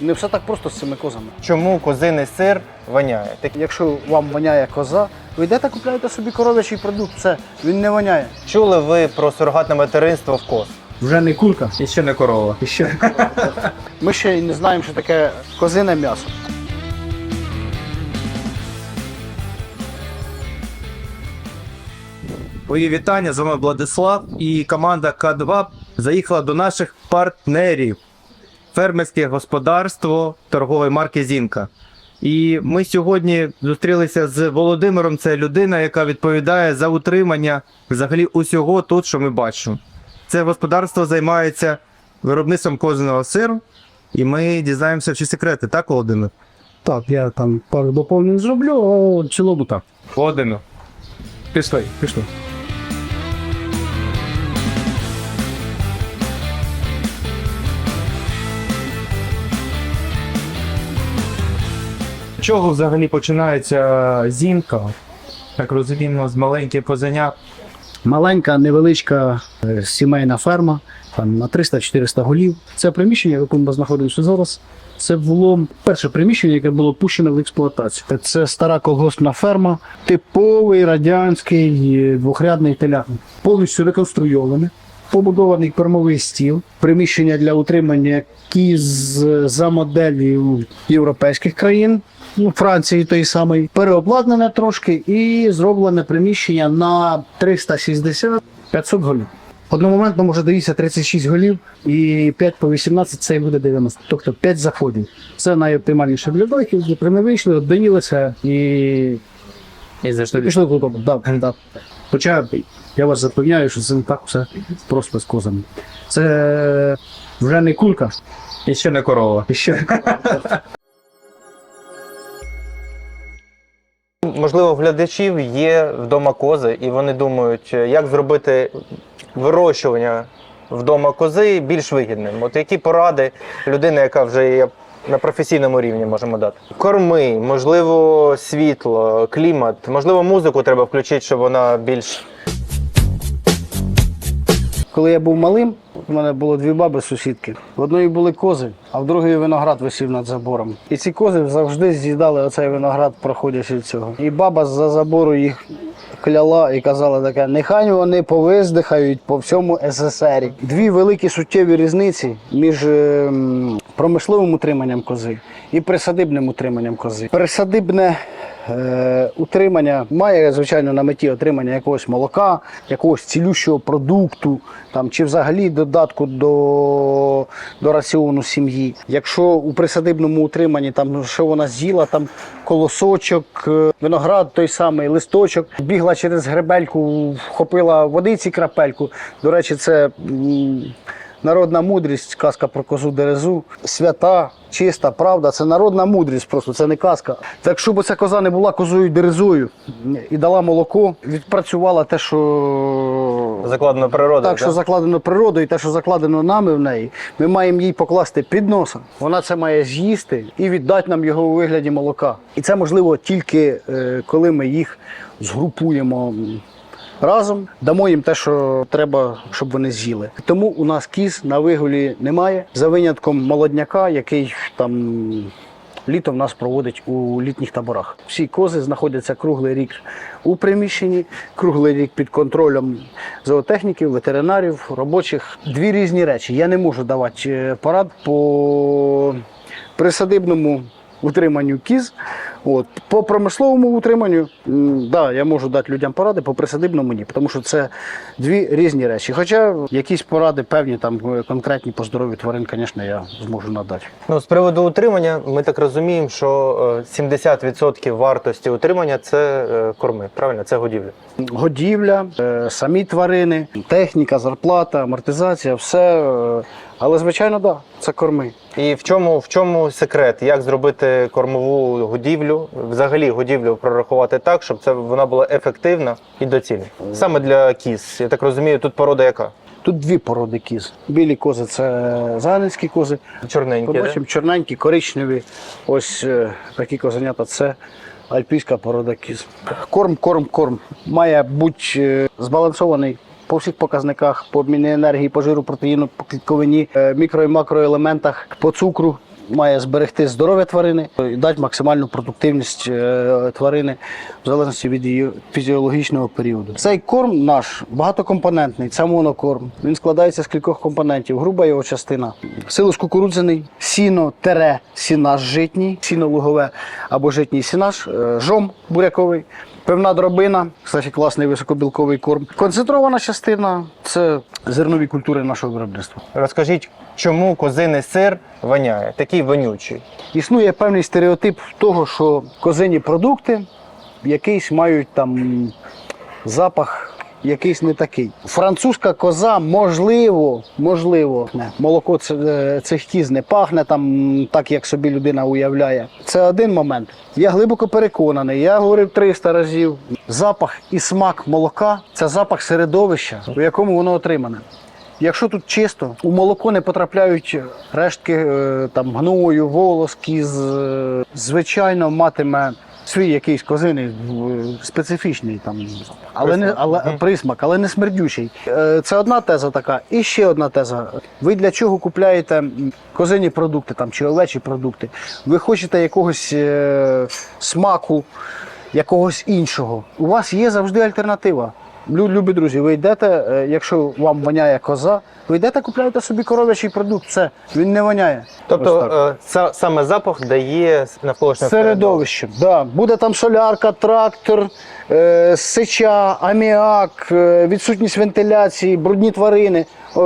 Не все так просто з цими козами. Чому козиний сир воняє? Так, Якщо вам воняє коза, ви йдете купляєте собі коров'ячий продукт, все, він не воняє. чули ви про сурогатне материнство в коз? Вже не кулька. І ще не корова. І ще. Ми ще й не знаємо, що таке козине м'ясо. Мої вітання, з вами Владислав і команда К2 заїхала до наших партнерів. Фермерське господарство торгової марки Зінка. І ми сьогодні зустрілися з Володимиром. Це людина, яка відповідає за утримання взагалі усього тут, що ми бачимо. Це господарство займається виробництвом козиного сиру, і ми дізнаємося всі секрети, так, Володимир? Так, я там пару доповнень зроблю, а в цілому так. Володимир. Пішли, пішли. Чого взагалі починається зімка? Так розуміємо, з маленьких козенят. Маленька, невеличка е, сімейна ферма, там на 300-400 голів. Це приміщення, в якому ми знаходимося зараз. Це було перше приміщення, яке було пущено в експлуатацію. Це стара колгоспна ферма, типовий радянський е, двохрядний телятник. Повністю реконструйований. Побудований кормовий стіл, приміщення для утримання кіз е, за моделлю європейських країн, ну, Франції той самий, переобладнане трошки і зроблене приміщення на 360-500 голів. Одномоментно може доїсти 36 голів і 5 по 18 це і буде 90. Тобто 5 заходів. Це найоптимальніше для дойки, де ми вийшли, от доїлися і І зайшли. пішли додому. Да, да. Хоча я вас запевняю, що це не так все просто з козами. Це вже не кулька. І ще не корова. І ще Можливо, глядачів є вдома кози, і вони думають, як зробити вирощування вдома кози більш вигідним. От які поради людини, яка вже є на професійному рівні, можемо дати? Корми, можливо, світло, клімат, можливо, музику треба включити, щоб вона більш Коли я був малим, у мене було дві баби сусідки. В одної були кози, а в другої виноград висів над забором. І ці кози завжди з'їдали оцей виноград, проходячи від цього. І баба з-за забору їх кляла і казала таке: нехай вони повиздихають по всьому СССР. Дві великі суттєві різниці між ем, промисловим утриманням кози і присадибним утриманням кози. Присадибне Е, утримання має, звичайно, на меті отримання якогось молока, якогось цілющого продукту, там, чи взагалі додатку до, до раціону сім'ї. Якщо у присадибному утриманні там, ну, що вона з'їла, там колосочок, е, виноград той самий, листочок, бігла через гребельку, вхопила водиці крапельку. До речі, це. Народна мудрість, казка про козу дерезу, свята, чиста, правда, це народна мудрість просто, це не казка. Так щоб ця коза не була козою дерезою і дала молоко, відпрацювала те, що закладено природою. так, що закладено природою, і те, що закладено нами в неї, ми маємо їй покласти під носа. Вона це має з'їсти і віддати нам його у вигляді молока. І це можливо тільки е, коли ми їх згрупуємо. Разом дамо їм те, що треба, щоб вони з'їли. Тому у нас кіз на вигулі немає, за винятком молодняка, який там літо в нас проводить у літніх таборах. Всі кози знаходяться круглий рік у приміщенні, круглий рік під контролем зоотехніків, ветеринарів, робочих. Дві різні речі. Я не можу давати е, порад по присадибному утриманню кіз. От. По промисловому утриманню, да, я можу дати людям поради, по присадибному ні, тому що це дві різні речі. Хоча якісь поради певні, там е, конкретні по здоров'ю тварин, звісно, я зможу надати. Ну, з приводу утримання, ми так розуміємо, що е, 70% вартості утримання це е, корми, правильно? Це годівля. Годівля, е, самі тварини, техніка, зарплата, амортизація, все. Але, звичайно, так, да, це корми. І в чому, в чому секрет? Як зробити кормову годівлю, взагалі годівлю прорахувати так, щоб це вона була ефективна і доцільна? Саме для кіз. Я так розумію, тут порода яка? Тут дві породи кіз. Білі кози це заганецькі кози. Чорненькі. Побачимо чорненькі, коричневі. Ось е, такі козенята це альпійська порода кіз. Корм, корм, корм. Має бути е, збалансований по всіх показниках, по обміні енергії, по жиру, протеїну, по клітковині, е, мікро і макроелементах, по цукру. має зберегти здоров'я тварини і дати максимальну продуктивність е, тварини в залежності від її фізіологічного періоду. Цей корм наш багатокомпонентний, це монокорм. Він складається з кількох компонентів. Груба його частина. Силос кукурудзяний, сіно, тере, сінаш житній, сіно лугове або житній сінаш, е, жом буряковий. Певна дробина, кстати, класний високобілковий корм. Концентрована частина це зернові культури нашого виробництва. Розкажіть, чому козиний сир воняє, такий вонючий? Існує певний стереотип того, що козині продукти якийсь мають там запах. Якийсь не такий. Французька коза, можливо, можливо, молоко е, цих кіз не пахне там так, як собі людина уявляє. Це один момент. Я глибоко переконаний, я говорив 300 разів. Запах і смак молока це запах середовища, у якому воно отримане. Якщо тут чисто, у молоко не потрапляють рештки е, там гною, волос, кіз, е, звичайно, матиме свій якийсь козиний е, специфічний там, але не але присмак, але не смердючий. Е, Це одна теза така. І ще одна теза. Ви для чого купляєте козині продукти там чи овечі продукти? Ви хочете якогось е, смаку, якогось іншого. У вас є завжди альтернатива. Лю- Любі друзі, ви йдете, е, якщо вам воняє коза, ви йдете, купляєте собі коров'ячий продукт. Все, він не воняє. Тобто е, саме запах дає навколишнє середовище. Да. Буде там солярка, трактор, е, сеча, аміак, е, відсутність вентиляції, брудні тварини. Е,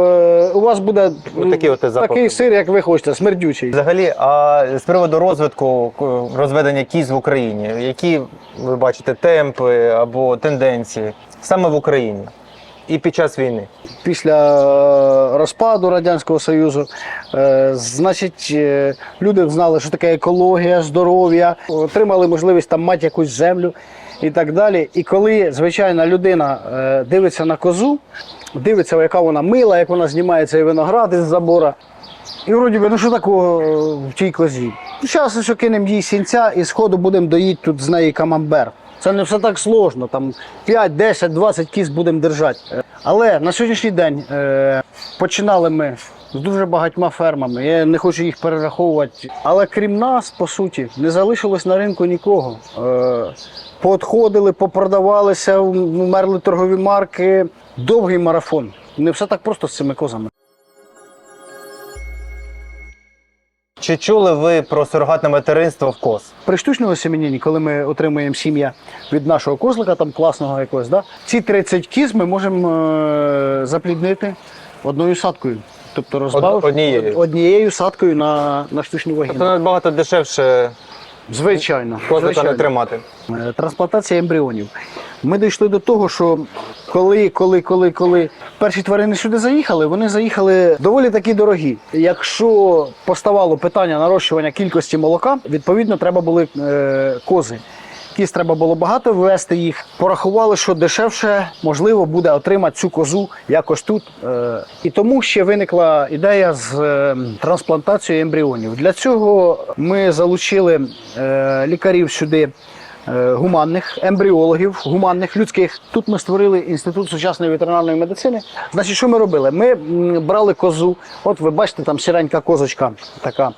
у вас буде Ну, такі от і запахи. такий сир, як ви хочете, смердючий. Взагалі, а з приводу розвитку розведення кіз в Україні, які ви бачите темпи або тенденції саме в Україні і під час війни? Після е, розпаду Радянського Союзу, е, значить, е, люди знали, що таке екологія, здоров'я, отримали можливість там мати якусь землю і так далі. І коли звичайна людина дивиться на козу, дивиться, яка вона мила, як вона знімає цей виноград із забора. І вроді би, ну що такого в тій козі? Зараз що кинемо їй сінця і сходу будемо доїти тут з неї камамбер. Це не все так сложно. Там 5, 10, 20 кіз будемо держати. Але на сьогоднішній день е, починали ми з дуже багатьма фермами. Я не хочу їх перераховувати. Але крім нас, по суті, не залишилось на ринку нікого. Е, Поотходили, попродавалися, вмерли торгові марки. Довгий марафон. Не все так просто з цими козами. Чи чули ви про сурогатне материнство в коз? При штучному семенінні, коли ми отримуємо сім'я від нашого козлика, там класного якогось, да, ці 30 кіз ми можемо е, запліднити одною садкою. Тобто розбавивши однією. однією садкою на, на штучну вагіну. Тобто набагато дешевше Звичайно. козлика не звичайно. тримати. Е, Трансплантація ембріонів. Ми дійшли до того, що коли, коли, коли, коли перші тварини сюди заїхали, вони заїхали доволі такі дорогі. Якщо поставало питання нарощування кількості молока, відповідно треба були е, кози. Кіз треба було багато ввести їх. Порахували, що дешевше можливо буде отримати цю козу якось тут. Е, і тому ще виникла ідея з е, трансплантацією ембріонів. Для цього ми залучили е, лікарів сюди. Е, Гуманних ембріологів, гуманних людських. Тут ми створили інститут сучасної ветеринарної медицини. Значить, що ми робили? Ми брали козу. От ви бачите, там сіренька козочка така.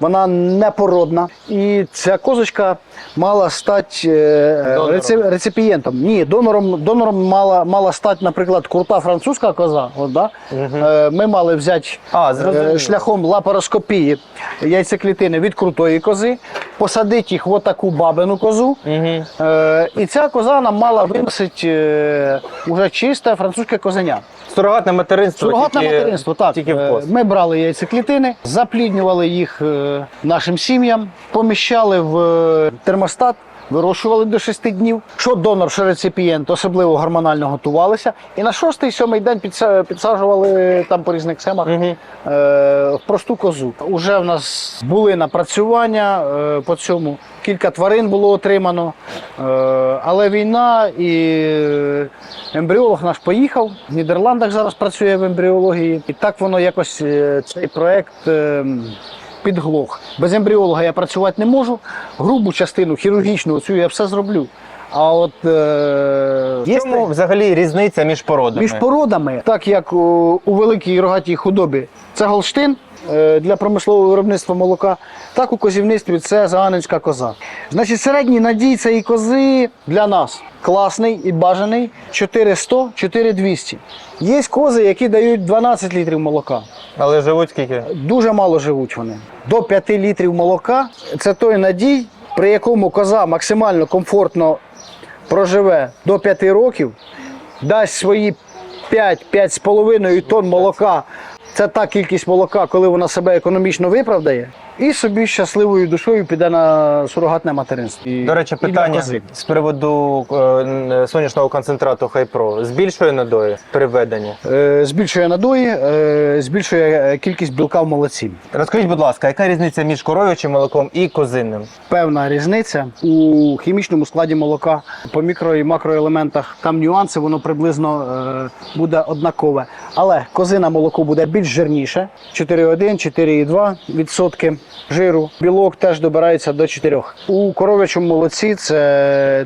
Вона непородна. І ця козочка мала стати е, Донором. реципієнтом. Ні, донором, донором мала, мала стати, наприклад, крута французька коза. От, да? е, ми мали взяти А, шляхом лапароскопії яйцеклітини від крутої кози, посадити їх в отаку бабину козу. Угу. Е, і ця коза нам мала виносити е, уже чисте французьке козеня. Сурогатне материнство. Сурогатне тільки, материнство, так. Тільки в Е, коз. Ми брали яйцеклітини, запліднювали їх е, нашим сім'ям, поміщали в е, термостат. Вирощували до 6 днів. Що донор, що реципієнт особливо гормонально готувалися. І на шостий, сьомий день підса- підсаджували там по різних семах Мгм. е, в просту козу. Уже в нас були напрацювання е, по цьому. Кілька тварин було отримано. Е, але війна і ембріолог наш поїхав. В Нідерландах зараз працює в ембріології. І так воно якось е, цей проект. е, Підглох. Без ембріолога я працювати не можу. Грубу частину, хірургічну, цю я все зроблю. А от е, є Чому взагалі різниця між породами? між породами, так як у, у великій рогатій худобі це Голштин, для промислового виробництва молока, так у козівництві це зааненська коза. Значить, середній надій цієї кози для нас класний і бажаний 400-4200. Є кози, які дають 12 літрів молока. Але живуть скільки? Дуже мало живуть вони. До 5 літрів молока це той надій, при якому коза максимально комфортно проживе до 5 років, дасть свої 5-5,5 тонн молока. Це та кількість молока, коли вона себе економічно виправдає, і собі щасливою душою піде на сурогатне материнство. І- До речі, питання кози. з приводу е, сонячного концентрату Хайпро збільшує надої при введенні? Е, Збільшує надої, е, збільшує кількість білка в молоці. Розкажіть, будь ласка, яка різниця між коров'ячим молоком і козинним? певна різниця у хімічному складі молока по мікро і макроелементах. Там нюанси, воно приблизно е, буде однакове. Але козина молоко буде більш жирніше 4,1, 4,2 відсотки жиру. Білок теж добирається до 4. У коров'ячому молоці це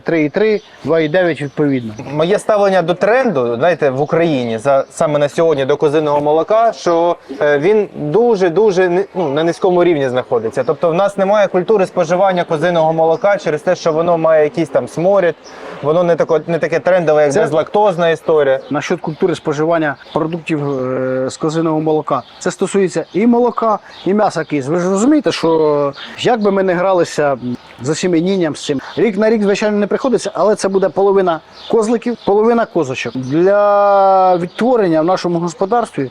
3,3, 2,9 відповідно. Моє ставлення до тренду, знаєте, в Україні за саме на сьогодні до козиного молока, що е, він дуже дуже ну, на низькому рівні знаходиться. Тобто, в нас немає культури споживання козиного молока через те, що воно має якийсь там сморід, воно не таке, не таке трендове, як Це- безлактозна історія. Насчет культури споживання продуктів е, з козиного молока. Це стосується і молока, і м'яса кіз. Ви ж розумієте, що як би ми не гралися за сімейнінням з цим, рік на рік, звичайно, не приходиться, але це буде половина козликів, половина козочок. Для відтворення в нашому господарстві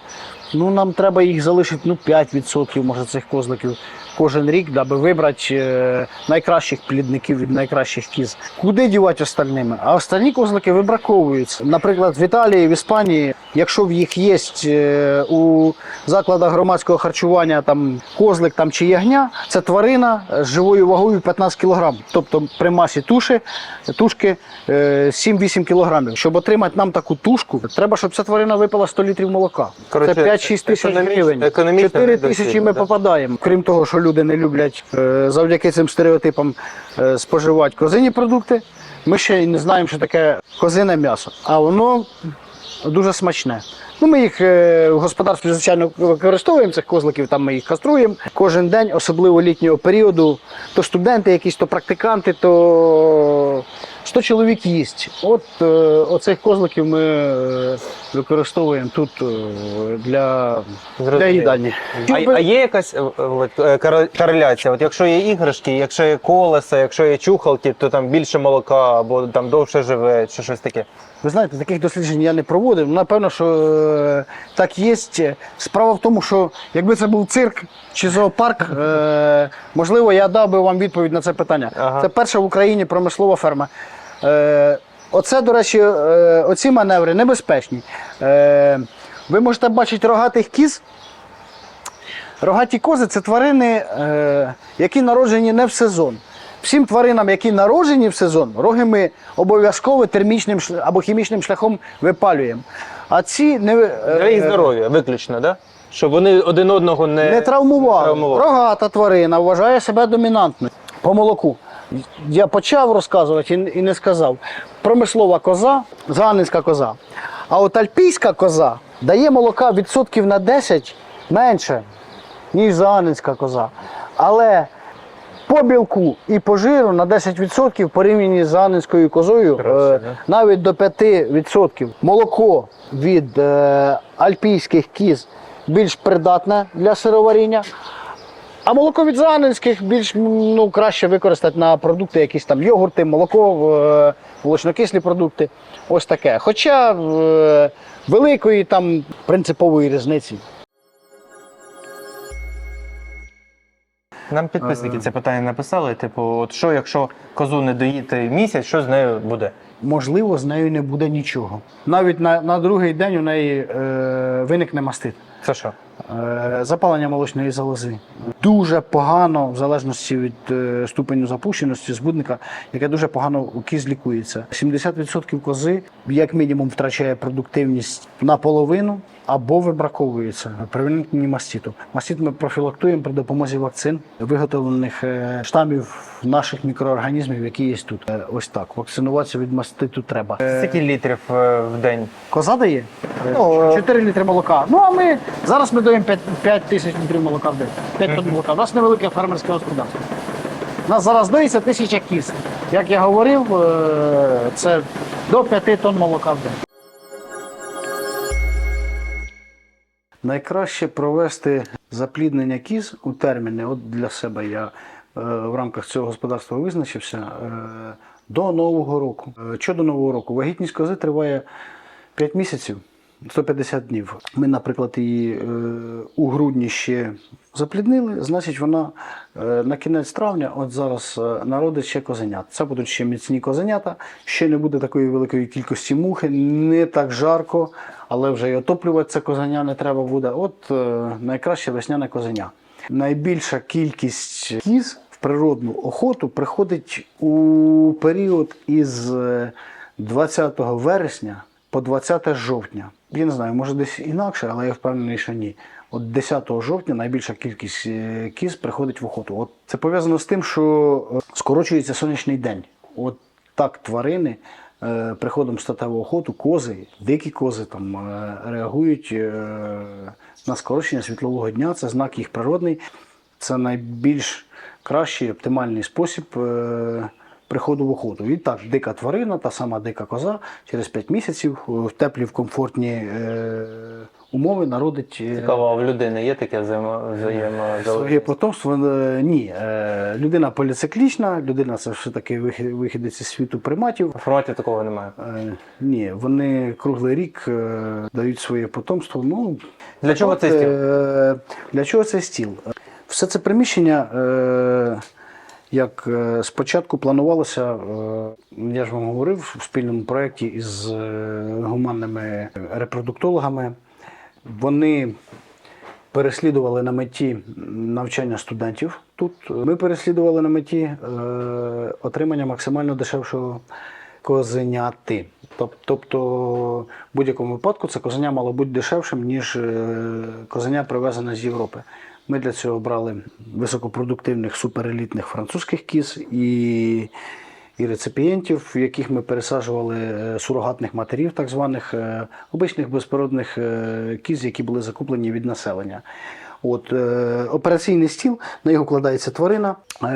ну, нам треба їх залишити ну, 5% може цих козликів кожен рік, даби вибрати е, найкращих плідників від найкращих кіз. Куди дівати остальними? А остальні козлики вибраковуються. Наприклад, в Італії, в Іспанії, якщо в їх є е, у закладах громадського харчування там козлик там, чи ягня, це тварина з живою вагою 15 кг. Тобто при масі туші, тушки е, 7-8 кг. Щоб отримати нам таку тушку, треба, щоб ця тварина випила 100 літрів молока. Коротше, це 5-6 тисяч гривень. економічно 4 тисячі ми да. попадаємо. Крім того, що люди не люблять е, завдяки цим стереотипам е, споживати козині продукти, ми ще й не знаємо, що таке козине м'ясо. А воно дуже смачне. Ну, ми їх е, в господарстві, звичайно, використовуємо цих козликів, там ми їх каструємо. Кожен день, особливо літнього періоду, то студенти якісь, то практиканти, то 100 чоловік їсть. От е, оцих козликів ми е, використовуємо тут для, для їдальні. А, а є якась кореляція? От якщо є іграшки, якщо є колеса, якщо є чухалки, то там більше молока або там довше живе, чи щось таке. Ви знаєте, таких досліджень я не проводив. Ну, Напевно, що е, так є. Справа в тому, що якби це був цирк чи зоопарк, е, можливо, я дав би вам відповідь на це питання. Ага. Це перша в Україні промислова ферма. Е, оце, до речі, е, оці маневри небезпечні. Е, ви можете бачити рогатих кіз. Рогаті кози це тварини, е, які народжені не в сезон. Всім тваринам, які народжені в сезон, роги ми обов'язково термічним або хімічним шляхом випалюємо. А ці не, е, Для їх здоров'я виключно, да? Щоб вони один одного не, не травмували. травмували. Рогата тварина вважає себе домінантною. По молоку. Я почав розказувати і не сказав. Промислова коза, заганницька коза. А от альпійська коза дає молока відсотків на 10 менше, ніж заганницька коза. Але по білку і по жиру на 10% порівняні з заганницькою козою Краще, е, да? навіть до 5%. Молоко від е, альпійських кіз більш придатне для сироваріння. А молоко від заганинських більш ну, краще використати на продукти, якісь там йогурти, молоко, е, молочнокислі продукти. Ось таке. Хоча е, великої там принципової різниці. Нам підписники це питання написали. Типу, от що, якщо козу не доїти місяць, що з нею буде? Можливо, з нею не буде нічого. Навіть на, на другий день у неї е, виникне мастит. Це що? Е, Запалення молочної залози. Дуже погано, в залежності від е, ступеню запущеності збудника, яке дуже погано у кіз лікується. 70% кози, як мінімум, втрачає продуктивність наполовину, або вибраковуються при виникненні маститу. Мастит ми профілактуємо при допомозі вакцин, виготовлених е, штамів наших мікроорганізмів, які є тут. Ось так. Вакцинуватися від маститу треба. Скільки літрів в день? Коза дає Ну, е, 4 літри молока. Ну а ми зараз ми даємо 5, 5 тисяч літрів молока в день. 5 тонн молока. У нас невелике фермерське господарство. У нас зараз доїться тисяча кіз. Як я говорив, е, це до 5 тонн молока в день. Найкраще провести запліднення кіз у терміни. От для себе я е, в рамках цього господарства визначився е, до Нового року. Що до Нового року? Вагітність кози триває 5 місяців. 150 днів. Ми, наприклад, її е, у грудні ще запліднили, значить, вона е, на кінець травня, от зараз е, народить ще козенят. Це будуть ще міцні козенята, ще не буде такої великої кількості мухи, не так жарко, але вже й отоплювати це козеня не треба буде. От найкраще весняне козеня. Найбільша кількість кіз в природну охоту приходить у період із е, 20 вересня по 20 жовтня. Я не знаю, може десь інакше, але я впевнений, що ні. От 10 жовтня найбільша кількість е, кіз приходить в охоту. От це пов'язано з тим, що е, скорочується сонячний день. От так тварини е, приходом в статеву охоту, кози, дикі кози там реагують на скорочення світлового дня. Це знак їх природний. Це найбільш кращий оптимальний спосіб приходу в охоту. І так, дика тварина, та сама дика коза, через 5 місяців е, в теплі, в комфортні е, умови народить е, Цікаво, а в людини є таке взаємо- своє потомство. Е, Ні, е, людина поліциклічна, людина це все таки вихід- вихідець із світу приматів. В форматі такого немає. Е, Ні, вони круглий рік е, дають своє потомство. Ну, Для чого от, цей стіл? е, Для чого цей стіл? Все це приміщення, е, як е, спочатку планувалося, е, я ж вам говорив, в спільному проєкті із е, гуманними репродуктологами. Вони переслідували на меті навчання студентів тут. Ми переслідували на меті отримання максимально дешевшого козеняти. Тобто, в будь-якому випадку це козеня мало бути дешевшим, ніж козеня привезене з Європи. Ми для цього брали високопродуктивних суперелітних французьких кіз і, і реципієнтів, в яких ми пересаджували е, сурогатних матерів, так званих е, обичних безпородних е, кіз, які були закуплені від населення. От, операційний стіл, на його вкладається тварина.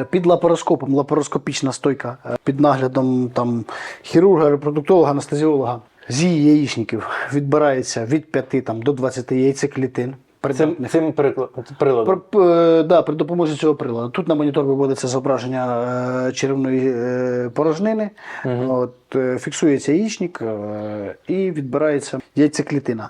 Під лапароскопом, лапароскопічна стойка під наглядом там, хірурга, репродуктолога, анестезіолога. З її яєчників відбирається від 5 там, до 20 яйцеклітин. Цим, цим приклад, приладом. При, е, да, при допомозі цього приладу. Тут на монітор виводиться зображення е, черевної е, порожнини, от, е, фіксується яєчник е, і відбирається яйцеклітина.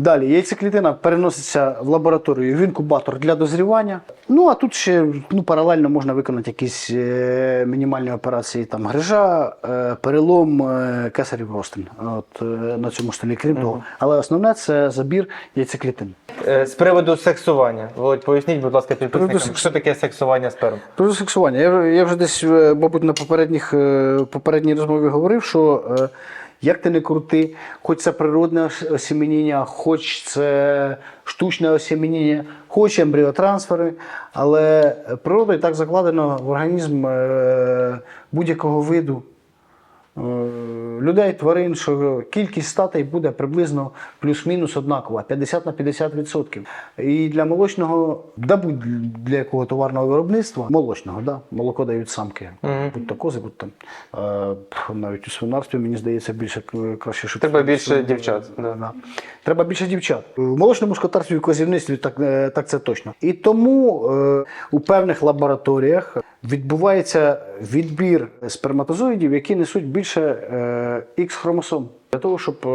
Далі яйцеклітина переноситься в лабораторію в інкубатор для дозрівання. Ну а тут ще ну, паралельно можна виконати якісь е, мінімальні операції, там грижа, е, перелом, е, кесарів ростин. От, е, на цьому столі, крім того. Але основне це забір яйцеклітин. Е, З приводу сексування. Володь, поясніть, будь ласка, підписникам, секс- що таке сексування сперм? Про сексування. Я, вже- я вже десь, е, мабуть, на попередніх, е, попередній розмові говорив, що е, як ти не крути, хоч це природне ос- хоч це штучне осімінення, хоч ембріотрансфери, але природою так закладено в організм е, будь-якого виду. Е, Людей, тварин, що кількість статей буде приблизно плюс-мінус однакова, 50 на 50%. І для молочного, да будь для якого товарного виробництва, молочного, да, молоко дають самки. Будь то кози, будь там. Е, навіть у свинарстві, мені здається, більше краще, щоб Треба більше свин- дівчат, да. Да. Треба більше дівчат. В молочному скотарстві і козівництві так, е, так це точно. І тому е, у певних лабораторіях відбувається відбір сперматозоїдів, які несуть більше е, Х хромосом. Для того, щоб е,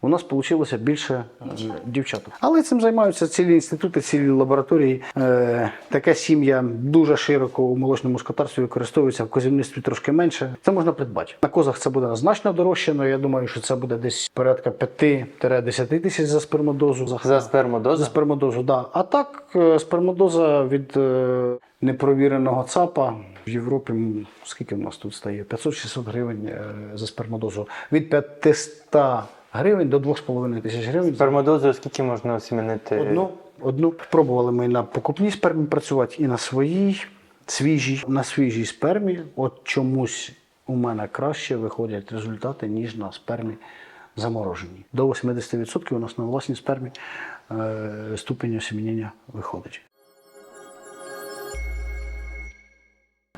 у нас вийшло більше е, дівчаток. Але цим займаються цілі інститути, цілі лабораторії. Е, таке сім'я дуже широко у молочному скотарстві використовується, в козівництві трошки менше. Це можна придбати. На козах це буде значно дорожче, але я думаю, що це буде десь порядка 5-10 тисяч за спермодозу. За спермодозу? За спермодозу, да. А так, спермодоза від непровіреного ЦАПа в Європі, скільки в нас тут стає? 500-600 гривень е, за спермодозу. Від 500 гривень до 2,5 тисяч гривень. Спермодозою скільки можна осімінити? Одну, одну. Пробували ми на покупній спермі працювати і на своїй свіжій. На свіжій спермі, от чомусь у мене краще виходять результати, ніж на спермі замороженій. До 80% у нас на власній спермі е, ступінь осімінення виходить.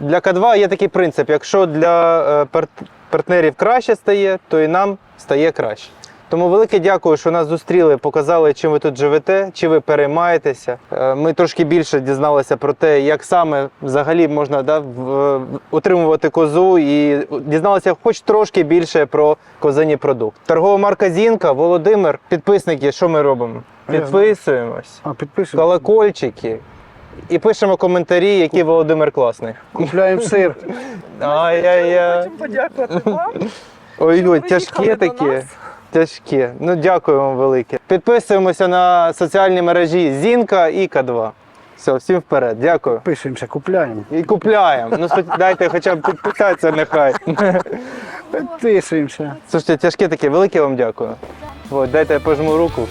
Для К2 є такий принцип: якщо для е, партнерів краще стає, то і нам стає краще. Тому велике дякую, що нас зустріли, показали, чим ви тут живете, чи ви переймаєтеся. Е, Ми трошки більше дізналися про те, як саме взагалі можна да, утримувати козу, і дізналися хоч трошки більше про козині продукт. Торгова марка Зінка, Володимир, підписники, що ми робимо? Підписуємось, А підписуйтесь. колокольчики і пишемо коментарі, який Володимир класний. Купляємо сир. Ай-яй-яй. подякувати вам. Ой, ой, тяжкі приїхали до такі. нас. Тяжкі. Ну дякую вам велике. Підписуємося на соціальні мережі Зінка і К2. Все, всім вперед. Дякую. Підписуємося, купляємо. І купляємо. Ну хоч дайте хоча б підписатися нехай. Підписуємося. Слушайте, тяжкі такі, велике вам дякую. От, дайте я пожму руку.